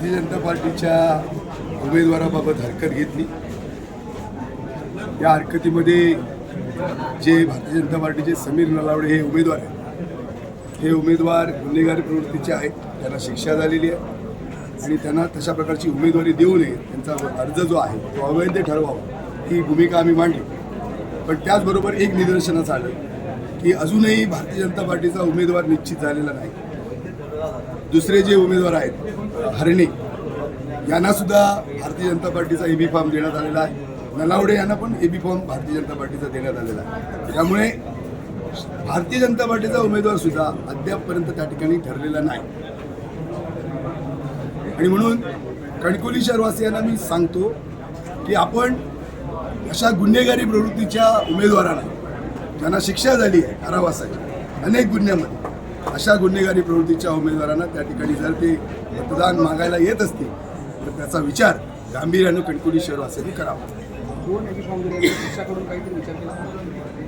भारतीय जनता पार्टीच्या उमेदवाराबाबत हरकत घेतली. या हरकतीमध्ये जे भारतीय जनता पार्टीचे समीर नलावडे हे उमेदवार आहेत. हे उमेदवार गुन्हेगारी प्रवृत्तीचे आहेत. त्यांना शिक्षा झालेली आहे. आणि त्यांना तशा प्रकारची उमेदवारी देऊ नये. त्यांचा अर्ज जो आहे तो अवैध ठरवावा ही भूमिका आम्ही मांडली. पण त्याचबरोबर एक निदर्शनास आलं की अजूनही भारतीय जनता पार्टीचा उमेदवार निश्चित झालेला नाही. दुसरे जे उमेदवार आहेत हरणे यांना सुद्धा भारतीय जनता पार्टीचा एबी फॉर्म देण्यात आलेला आहे. नलावडे यांना पण एबी फॉर्म भारतीय जनता पार्टीचा देण्यात आलेला आहे. त्यामुळे भारतीय जनता पार्टीचा उमेदवार सुद्धा अद्यापपर्यंत त्या ठिकाणी ठरलेला नाही. आणि म्हणून कणकोली शहरवासियांना मी सांगतो की आपण अशा गुन्हेगारी प्रवृत्तीच्या उमेदवारांना ज्यांना शिक्षा झाली आहे कारावासाची अनेक गुन्ह्यामध्ये अशा गुन्हेगारी प्रवृत्तीच्या उमेदवारांना त्या ठिकाणी जर ते मतदान मागायला येत असतील तर त्याचा विचार गांभीर्यानं कणकोली शहरवासियांनी करावा.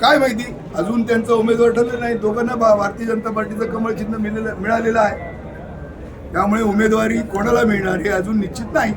काय माहिती? अजून त्यांचं उमेदवार ठरलं नाही. दोघांना भारतीय जनता पार्टीचं कमळ चिन्ह मिळालेलं आहे. त्यामुळे उमेदवारी कोणाला मिळणार हे अजून निश्चित नाही.